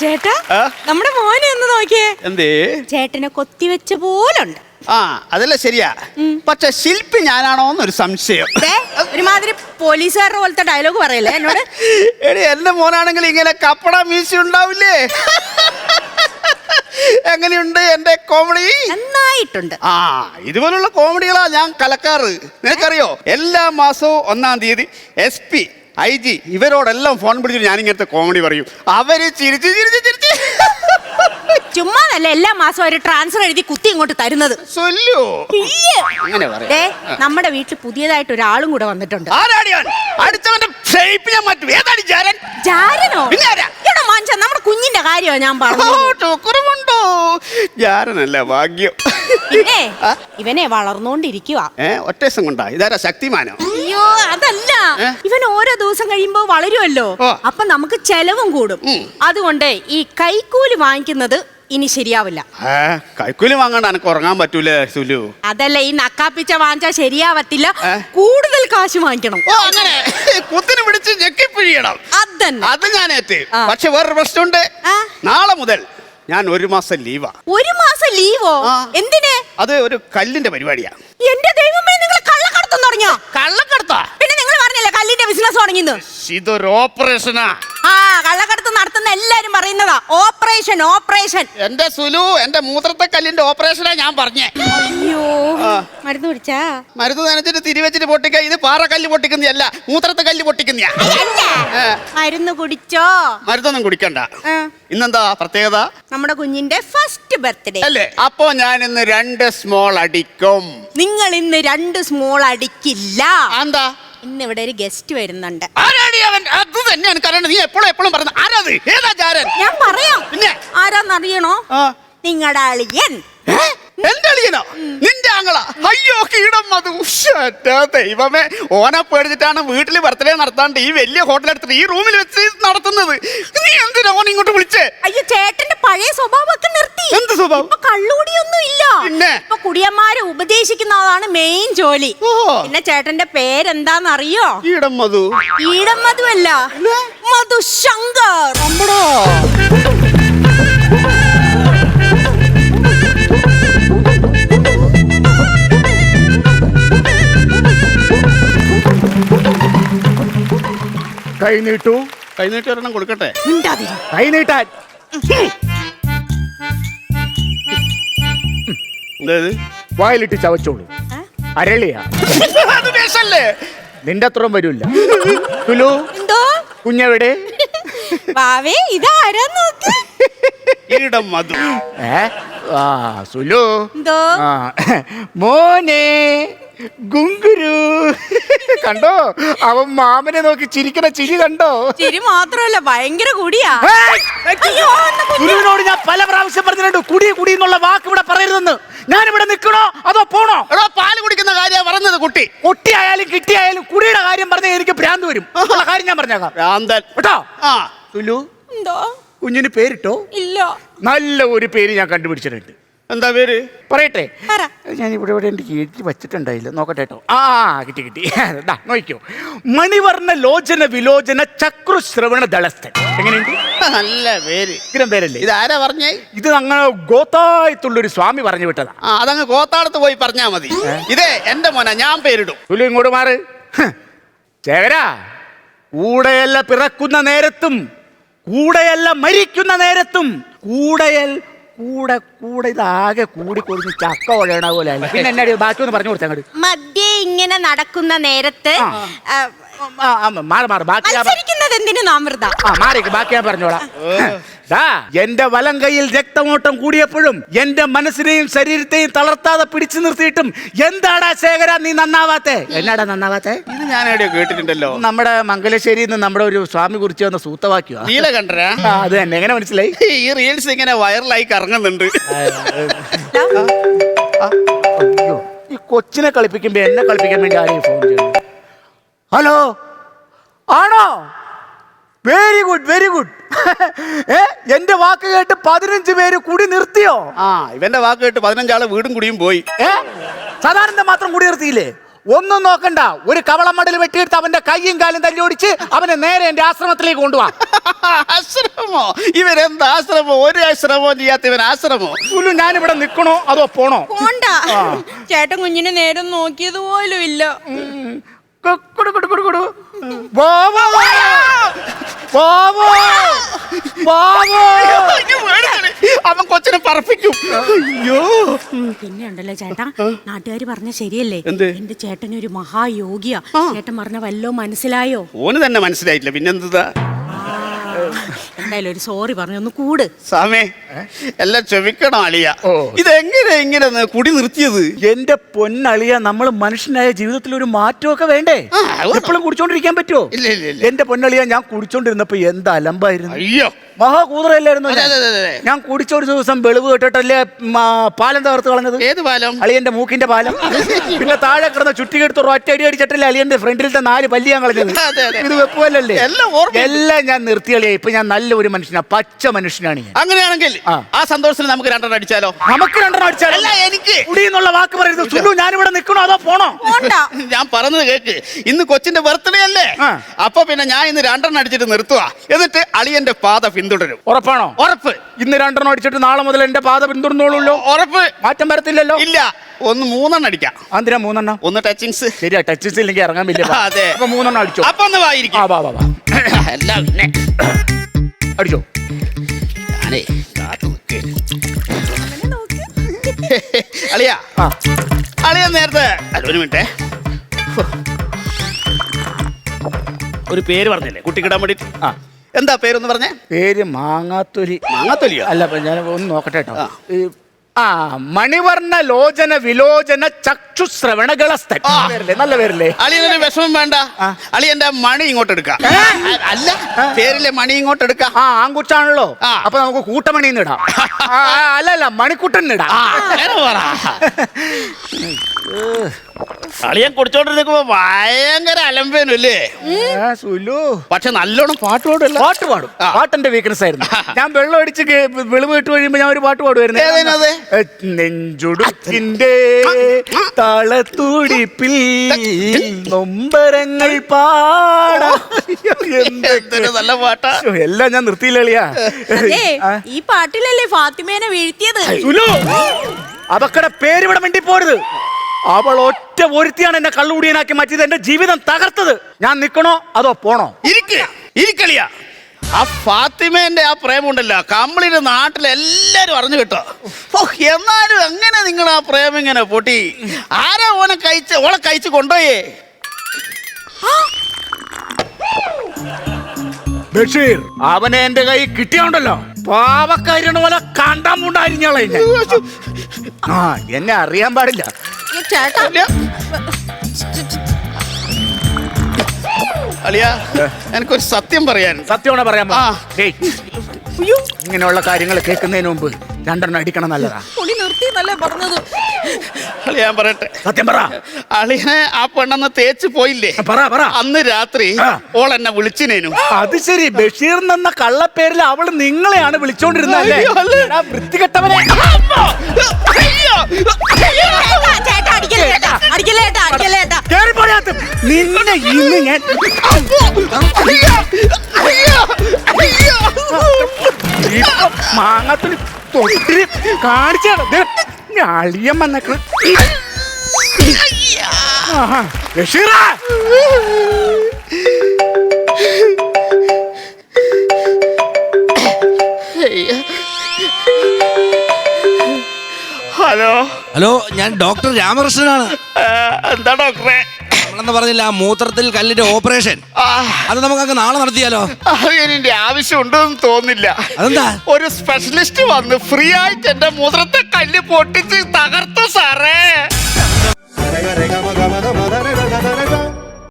ചേട്ടാ നമ്മുടെ മോനെ ഒന്ന് നോക്കിയേ. എന്തേ? ചേട്ടനെ കൊത്തിവെച്ച പോലുണ്ട്. ആ അതല്ല ശരിയാ. പക്ഷെ ശില്പി ഞാനാണോ എന്നൊരു സംശയം. ഒരുമാതിരി പോലീസുകാരുടെ പോലത്തെ ഡയലോഗ് പറയല്ലേ എന്നോട്? എടി എന്റെ മോനാണെങ്കിൽ ഇങ്ങനെ കപ്പട മീശ ഉണ്ടാവില്ലേ? എങ്ങനെയുണ്ട് എന്റെ കോമഡി നന്നായിട്ടുണ്ട്. ആ ഇതുപോലുള്ള കോമഡികളാ ഞാൻ കലക്കാറ്. നിനക്കറിയോ? എല്ലാ മാസവും ഒന്നാം തീയതി എസ് പി ഐ ജി ഇവരോടെല്ലാം ഫോൺ പിടിച്ചിട്ട് ഞാൻ ഇങ്ങനത്തെ കോമഡി പറയും. അവർ ചിരിച്ച് ചിരിച്ച് ചിരിച്ച്. ചുമ്മാതല്ല എല്ലാ മാസവും ഒരു ട്രാൻസ്ഫർ എഴുതി കുത്തി ഇങ്ങോട്ട് തരുന്നത്? ചൊല്ലോ ഇയ്യ്. അങ്ങനെ ദേ, നമ്മുടെ വീട്ടിൽ പുതിയതായിട്ട് ഒരാളും കൂടെ വന്നിട്ടുണ്ട്. ആരാടിയാൻ അടുത്തവന്റെ ഷേപ്പ് ഞാൻ മാറ്റും. ഏതാണ് ജാരൻ? ജാരനോ? പിന്നെ ആരാ? മാഞ്ച നമ്മുടെ കുഞ്ഞിന്റെ കാര്യമാണ് ഞാൻ പറഞ്ഞു ടോക്കുറുമുണ്ടോ ഭാഗ്യം. പിന്നെ ഇവനെ വളർന്നോണ്ടിരിക്കുക ഏ ഒറ്റ ദിവസം കൊണ്ടാ. ഇതാരാ ശക്തിമാനോ? അയ്യോ അതല്ല. ഇവൻ ഓരോ ദിവസം കഴിയുമ്പോ വളരുമല്ലോ ഓ. അപ്പൊ നമുക്ക് ചെലവും കൂടും. അതുകൊണ്ട് ഈ കൈക്കൂലി വാങ്ങിക്കുന്നത് ഇനി ശരിയാവില്ല. കൈക്കൂലി വാങ്ങണ്ട എനിക്ക് ഉറങ്ങാൻ പറ്റൂലേ സുലു. അതല്ല ഈ നക്കാപ്പിച്ച വാങ്ങിച്ചാൽ ശരിയാവത്തില്ല? കൂടുതൽ കാശ് വാങ്ങിക്കണം. ഓ അങ്ങനെ. കുത്തിന് പിടിച്ച് ഞെക്കിപ്പിഴിയണം. അതന്നെ. അത് ഞാൻ ഏറ്റ്. പക്ഷെ വേറൊരു പ്രശ്നമുണ്ട്. നാളെ മുതൽ ഞാൻ ഒരു മാസം ലീവാ. ഒരു മാസം ലീവോ. എന്തിന്? അത് ഒരു കല്ലിന്റെ പരിപാടിയാ. എന്റെ ദൈവമേ നിങ്ങൾ കള്ളക്കടത്തം തുടങ്ങിയോ? കള്ളക്കടത്താ? പിന്നെ നിങ്ങൾ പറഞ്ഞില്ലേ കല്ലിന്റെ ബിസിനസ് തുടങ്ങിന്ന് ഇതൊരു ഓപ്പറേഷനാ ആ നടത്തുന്ന എല്ലാരും പറയുന്നതാ ഓപ്പറേഷൻ ഓപ്പറേഷൻ എന്റെ സുലു എന്റെ മൂത്രത്തെ കല്ലിന്റെ ഓപ്പറേഷനാ ഞാൻ പറഞ്ഞേ. അയ്യോ. മരുന്ന് പിടിച്ചാ മരുന്ന് നനച്ചിട്ട് തിരിവെച്ചിട്ട് പൊട്ടിക്ക ഇത് പാറ കല്ല് പൊട്ടിക്കുന്നല്ല മൂത്രത്തെ കല്ല് പൊട്ടിക്കുന്നയാ. മരുന്ന് കുടിച്ചോ? മരുന്നൊന്നും കുടിക്കണ്ട. ഇന്നെന്താ പ്രത്യേകത? നമ്മുടെ കുഞ്ഞിന്റെ ഫസ്റ്റ് ബർത്ത്ഡേ അല്ലേ? അപ്പോ ഞാൻ ഇന്ന് രണ്ട് സ്മോൾ അടിക്കും. നിങ്ങൾ ഇന്ന് രണ്ട് സ്മോൾ അടിക്കില്ല. എന്താ ഇന്ന് ഇവിടെ ഒരു ഗസ്റ്റ് വരുന്നുണ്ട്. ആരാടി അവൻ? അത് എനിക്കറിയണം. നീ എപ്പോഴും എപ്പോഴും പറഞ്ഞ ആരാത്? ഏതാ ചാരൻ ഞാൻ പറയാം. പിന്നെ? ആരാന്നറിയണോ? ആ. നിങ്ങളുടെ അളിയൻ. ഏ? എന്റെ അളിയനോ? നിന്റെ ആങ്ങള? അയ്യോ കീടം മധു. ദൈവമേ. ഓനെ പേടിച്ചിട്ടാണ് വീട്ടിൽ ബർത്ത്ഡേ നടത്താണ്ട് ഈ വലിയ ഹോട്ടൽ എടുത്തിട്ട് ഈ റൂമിൽ വെച്ച് നടത്തുന്നത്. നീ എന്തിനാ ഓൻ ഇങ്ങോട്ട് വിളിച്ചേ? അയ്യോ ചേട്ടന്റെ പഴയ സ്വഭാവമൊക്കെ നിർത്തി. എന്ത് സ്വഭാവം? കള്ളുകൂടിയൊന്നും ഇല്ല. പിന്നെ? ഇപ്പൊ കുടിയന്മാരെ ഉപദേശിക്കുന്നതാണ് മെയിൻ ജോലി. പിന്നെ ചേട്ടന്റെ പേരെന്താന്ന് അറിയോ കീടം മധു ഈടം മധുവല്ല മധുശങ്കർ. അമ്പടാ കൈ നീട്ടു കൈനീട്ടി. ഒരെണ്ണം കൊടുക്കട്ടെ. മിണ്ടാതിരി. കൈ നീട്ടാൻ എന്തായത് വായിലിട്ട് ചവച്ചോളൂ. ഏ? അരളിയാ. അത് വേഷല്ലേ നിന്റെ അത്രയും വരൂല്ല. സുലു എന്തോ? കുഞ്ഞെവിടെ? ഇതാരാ നോക്ക്? മധു. ഏ? ആ സുലു. എന്തോ? ആ മോനെ. ഗുങ്കുരു. കണ്ടോ? അവൻ മാമനെ നോക്കി ചിരിക്കണ ചിരി കണ്ടോ? ചിരി മാത്രമല്ല ഭയങ്കര കുടിയാ. ഗുരുവിനോട് ഞാൻ പല പ്രാവശ്യം പറഞ്ഞിട്ടുണ്ട് കുടി കുടി എന്നുള്ള വാക്ക് ഇവിടെ പറയരുതെന്ന്. ഞാൻ ഇവിടെ നിൽക്കണോ അതോ പോണോ? എടോ പാൽ കുടിക്കുന്ന കാര്യം പറഞ്ഞത് കുട്ടി. കുട്ടിയായാലും കിട്ടിയായാലും കുടിയുടെ കാര്യം പറഞ്ഞാൽ എനിക്ക് ഭ്രാന്ത് വരും. ഉള്ള കാര്യം ഞാൻ പറഞ്ഞേക്കാം. ഭ്രാന്തൻ. കേട്ടോ? ആ. തുലു എന്തോ? കുഞ്ഞിന് പേരിട്ടോ? ഇല്ല. നല്ല ഒരു പേര് ഞാൻ കണ്ടുപിടിച്ചിട്ടുണ്ട്. എന്താ പേര്? പറയട്ടെ. ഞാൻ ഇവിടെ ഇവിടെ എനിക്ക് എഴുതി വച്ചിട്ടുണ്ടായില്ല. നോക്കട്ടെ കേട്ടോ. ആ കിട്ടി കിട്ടി. ദാ നോക്കിയോ മണിവർണ ലോചന വിലോചന ചക്രു ശ്രവണ ദളസ്ഥൻ. എങ്ങനെയുണ്ട്? നല്ല പേര്. ഇത്തരം പേരല്ലേ? ഇത് ആരാ പറഞ്ഞേ? ഇത് അങ്ങനെ ഗോത്തായത്തുള്ളൊരു സ്വാമി പറഞ്ഞു വിട്ടതാ. ആ അതങ്ങ് ഗോത്താടത്ത് പോയി പറഞ്ഞാ മതി. ഇതേ എന്റെ മോന ഞാൻ പേരിടും. ഇങ്ങോട്ട് മാറ്. ചേവരാ ചേകരാ കൂടെയല്ല പിറക്കുന്ന നേരത്തും കൂടെയല്ല മരിക്കുന്ന നേരത്തും കൂടെയൽ കൂടെ കൂടെ ഇതാകെ കൂടി കൊടുത്ത് ചക്ക ഒഴയണ പോലെ. പിന്നെ എന്നാടി ബാക്കി ഒന്ന് പറഞ്ഞു കൊടുത്തങ്ങോട്ട് മദ്യ ഇങ്ങനെ നടക്കുന്ന നേരത്ത് മാറ് മാറ് ബാക്കി ഞാൻ പ- മത്സരിക്കുന്നത് എന്തിനു നാമൃത ആ മാറിക്ക് ബാക്കി ഞാൻ പറഞ്ഞോളാം. ദാ, എന്റെ വലം കൈയിൽ രക്തമോട്ടം കൂടിയപ്പോഴും എന്റെ മനസ്സിനെയും ശരീരത്തെയും തളർത്താതെ പിടിച്ചു നിർത്തിയിട്ടും എന്താടാ ശേഖര നീ നന്നാവാത്തെ? എന്നാടാ നന്നാവാത്തെ? ഇത് ഞാൻ എവിടെയോ കേട്ടിട്ടുണ്ടല്ലോ. നമ്മുടെ മംഗലശ്ശേരിയിൽ നിന്ന് നമ്മുടെ ഒരു സ്വാമി കുറിച്ച് വന്ന സൂത്തവാക്യോ നീല കണ്ടരാ അത് തന്നെ എങ്ങനെ മനസ്സിലായി? ഈ റീൽസ് ഇങ്ങനെ വൈറലായി കറങ്ങുന്നുണ്ട്. അയ്യോ ഈ കൊച്ചിനെ കളിപ്പിക്കുമ്പോ എന്നെ കളിപ്പിക്കാൻ വേണ്ടി ആരെയും ഫോൺ ചെയ്യുന്നു ഹലോ? ആണോ? വെരി ഗുഡ് വെരി ഗുഡ് ഏ എന്റെ വാക്ക് കേട്ട് പതിനഞ്ച് പേര് കുടി നിർത്തിയോ? ആ ഇവന്റെ വാക്ക് കേട്ട് പതിനഞ്ചാൾ വീടും കുടിയും പോയി. ഏ സാധാരണ മാത്രം കുടി നിർത്തിയില്ലേ? ഒന്നും നോക്കണ്ട. ഒരു കവളമടൽ വെട്ടിയെടുത്ത് അവന്റെ കൈയും കാലും തല്ലി ഓടിച്ച് അവനെ നേരെ എന്റെ ആശ്രമത്തിലേക്ക് കൊണ്ടുപോവാ ആശ്രമോ? ഇവരെന്താ ആശ്രമോ? ഒരു ആശ്രമോ ചെയ്യാത്ത ഇവൻ ആശ്രമോ? ഞാൻ ഞാനിവിടെ നിക്കണോ അതോ പോണോ? പോണ്ട. ചേട്ടൻ കുഞ്ഞിനെ നേരം നോക്കിയത് പോലും ഇല്ല അവൻ കൊച്ചിനെ പറപ്പിക്കും. അയ്യോ. പിന്നെ ഉണ്ടല്ലോ ചേട്ടാ നാട്ടുകാർ പറഞ്ഞ ശരിയല്ലേ? എന്റെ ചേട്ടൻ ഒരു മഹായോഗിയാ ചേട്ടൻ പറഞ്ഞ വല്ലോ മനസ്സിലായോ? ഓന് തന്നെ മനസ്സിലായിട്ടില്ല. പിന്നെന്താ എന്തായാലും ഒരു സോറി പറഞ്ഞു ഒന്ന് കൂട്. സാമേ എല്ലാം ക്ഷമിക്കണം അളിയ. ഓ. ഇതെങ്ങനെ ഇങ്ങനെ കുടി നിർത്തിയത്? എന്റെ പൊന്നളിയ നമ്മൾ മനുഷ്യനായ ജീവിതത്തിൽ ഒരു മാറ്റമൊക്കെ വേണ്ടേ? ആ, അത് എപ്പോഴും കുടിച്ചോണ്ടിരിക്കാൻ പറ്റുമോ ഇല്ല ഇല്ല ഇല്ല. എന്റെ പൊന്നളിയ ഞാൻ കുടിച്ചോണ്ടിരുന്നപ്പോ എന്താ അലമ്പായിരുന്നു? അയ്യോ. മഹാകൂതറല്ലായിരുന്നു അതെ, അതെ, അതെ, അതെ. ഞാൻ കുടിച്ചൊരു ദിവസം വെളിവ് കേട്ടിട്ടല്ലേ മ, പാലം തകർത്ത് കളഞ്ഞത്? ഏത് പാലം? അളിയന്റെ മൂക്കിന്റെ പാലം. പിന്നെ താഴെ കിടന്ന ചുറ്റിക്കെടുത്ത് ഒറ്റ അടി അടിച്ചിട്ടല്ലേ അളിയന്റെ ഫ്രണ്ടിലത്തെ നാല് പല്ലിയാൻ കളഞ്ഞത്? അതെ, അതെ. ഇത് വെപ്പുവല്ലേ എല്ലാം. എല്ലാം ഞാൻ നിർത്തി കളിയാ ഇപ്പൊ ഞാൻ നല്ല ഒരു മനുഷ്യനാ പച്ച മനുഷ്യനാണ് ഞാൻ. അങ്ങനെയാണെങ്കിൽ ആ. സന്തോഷത്തിൽ നമുക്ക് രണ്ടെണ്ണം അടിച്ചാലോ? നമുക്ക് രണ്ടെണ്ണം അടിച്ചാലോ? അല്ല എനിക്ക്. കുടിയെന്നുള്ള വാക്ക് പറയരുത്. ഞാൻ ഞാനിവിടെ നിൽക്കണോ അതോ പോണോ? പോണ്ട. ഞാൻ പറഞ്ഞത് കേക്ക്. ഇന്ന് കൊച്ചിന്റെ ബർത്ത്ഡേ അല്ലേ. അപ്പൊ പിന്നെ ഞാൻ ഇന്ന് രണ്ടെണ്ണം അടിച്ചിട്ട് നിർത്തുക എന്നിട്ട് അളിയന്റെ പാത പിന്തുടരും. ഉറപ്പാണോ? ഉറപ്പ്. ഇന്ന് രണ്ടെണ്ണം അടിച്ചിട്ട് നാളെ മുതൽ എന്റെ പാത പിന്തുടർന്നോളൂല്ലോ ഉറപ്പ്. മാറ്റം വരത്തില്ലല്ലോ? ഇല്ല. ഒന്ന് മൂന്നെണ്ണം അടിക്കാം. എന്തിനാ മൂന്നെണ്ണം? ഒന്ന് ടച്ചിങ്സ് ശരിയാ ടച്ചിങ്സ് ഇല്ലെങ്കിൽ ഇറങ്ങാൻ വലിയ അതെ. അപ്പൊ മൂന്നെണ്ണം അടിച്ചു. അപ്പൊ ഒന്ന് ആ വായിരിക്കും എല്ലാം പിന്നെ. അടിച്ചോ. ഞാനേ കാത്തു അളിയ അളിയ നേരത്തെ. അല്ല ഒരു മിനിറ്റേ. ഒരു പേര് പറഞ്ഞില്ലേ? കുട്ടിക്കിടാൻ വേണ്ടി ആ. എന്താ പേരൊന്ന് പറഞ്ഞേ? പേര് മാങ്ങാത്തൊലി. മാങ്ങാത്തൊലിയോ? അല്ല ഞാൻ ഒന്ന് നോക്കട്ടെ കേട്ടോ. ഈ, ആ മണിവർണ ലോചന വിലോചന ചക്ഷുശ്രവണകളസ്ഥൻ. പേരല്ലേ നല്ല പേരല്ലേ? അളിയനൊരു വിഷമം വേണ്ട. അളി അളിയന്റെ മണി ഇങ്ങോട്ട് എടുക്കാം. അല്ല പേരിലെ മണി ഇങ്ങോട്ട് എടുക്കാം. ആ ആൺകുച്ചാണല്ലോ. അപ്പൊ നമുക്ക് കൂട്ടമണിന്ന് ഇടാം. അല്ല അല്ല മണിക്കുട്ടൻ ഇടാം. അളിയൻ കുടിച്ചോണ്ടിരിക്കുമ്പോ ഭയങ്കര അലമ്പേനു അല്ലേ ആ, സുലു. പക്ഷെ നല്ലോണം പാട്ട് പാടില്ല പാട്ട് പാടും. പാട്ടെന്റെ വീക്ക്നെസ് ആയിരുന്നു. ഞാൻ വെള്ളം അടിച്ച് വെളിവ് ഇട്ട് കഴിയുമ്പോ ഞാൻ ഒരു പാട്ട് പാടുമായിരുന്നു നെഞ്ചുടുത്തിന്റെ തളത്തൂടിപ്പിൽ നെഞ്ചുടുക്കിന്റെ താളത്തുടിപ്പിൽ നൊമ്പരങ്ങൾ പാടാ. നല്ല പാട്ടാ. എല്ലാം ഞാൻ നിർത്തിയില്ലിയാ അതെ ഈ പാട്ടിലല്ലേ ഫാത്തിമേനെ വീഴ്ത്തിയത്? സുലു! അവക്കടെ പേര് ഇവിടെ മിണ്ടി പോരുത് അവൾ ഒറ്റ ഒരുത്തിയാണ് എന്നെ കള്ളുകൂടിയനാക്കി മാറ്റിയത്. എന്റെ ജീവിതം തകർത്തത്. ഞാൻ നിക്കണോ അതോ പോണോ? ഇരിക്ക്. ഇരിക്കളിയ. ആ ഫാത്തിമേന്റെ ആ പ്രേമുണ്ടല്ലോ. കമ്പിളിന്റെ നാട്ടിലെല്ലാരും അറിഞ്ഞു കേട്ടോ. ഓ എന്നാലും എങ്ങനെ നിങ്ങൾ ആ പ്രേമം ഇങ്ങനെ പൊട്ടി? ആരാ ഓനെ കഴിച്ച് ഓളെ കഴിച്ച് കൊണ്ടുപോയേ? ബഷീർ അവനെ എന്റെ കൈ കിട്ടിയോണ്ടല്ലോ. പാവക്കാരിയുടെ പോലെ കണ്ടാമുണ്ടായിരുന്നു ആ എന്നെ അറിയാൻ പാടില്ല. ചേട്ടാ. അളിയ എനിക്കൊരു സത്യം പറയാൻ സത്യമാണ് പറയാൻ ആ. ഇങ്ങനെയുള്ള കാര്യങ്ങൾ കേൾക്കുന്നതിന് മുമ്പ് രണ്ടെണ്ണം അടിക്കണം നല്ലതാ. പൊടി നിർത്തി എന്നല്ലേ പറഞ്ഞത്? അളിയ ഞാൻ പറയട്ടെ. സത്യം പറ. അളിയനെ ആ പെണ്ണെന്ന് തേച്ച് പോയില്ലേ? പറ പറ. അന്ന് രാത്രി ആ. ഓൾ എന്നെ വിളിച്ചിനേനു. അത് ശരി. ബഷീർ എന്ന കള്ളപ്പേരിൽ അവൾ നിങ്ങളെയാണ് വിളിച്ചോണ്ടിരുന്നല്ലേ അയ്യോ, അല്ലേ? എടാ, വൃത്തികെട്ടവനെ. അയ്യോ! നിന്നെ ഇന്ന് ഞാൻ അമ്മോ! അയ്യോ! അയ്യോ! അയ്യോ! ഇപ്പൊ മാങ്ങാത്തിന് തൊട്ടിരി കാണിച്ചാണ് അളിയൻ വന്നേക്കണ്. ബഷീറാ അയ്യോ. ഹലോ ഹലോ ഞാൻ ഡോക്ടർ രാമകൃഷ്ണനാണ് എന്താ ഡോക്ടറെ അണ്ണന്ന് പറഞ്ഞില്ല ആ മൂത്രത്തിൽ കല്ലിന്റെ ഓപ്പറേഷൻ. അത് നമുക്ക് അങ്ങ് നാളെ നടത്തിയാലോ? അതിന്റെ ആവശ്യമുണ്ടെന്ന് തോന്നില്ല. അതെന്താ? ഒരു സ്പെഷ്യലിസ്റ്റ് വന്ന് ഫ്രീ ആയിട്ട് എന്റെ മൂത്രത്തെ കല്ല് പൊട്ടിച്ച് തകർത്തു സാറേ.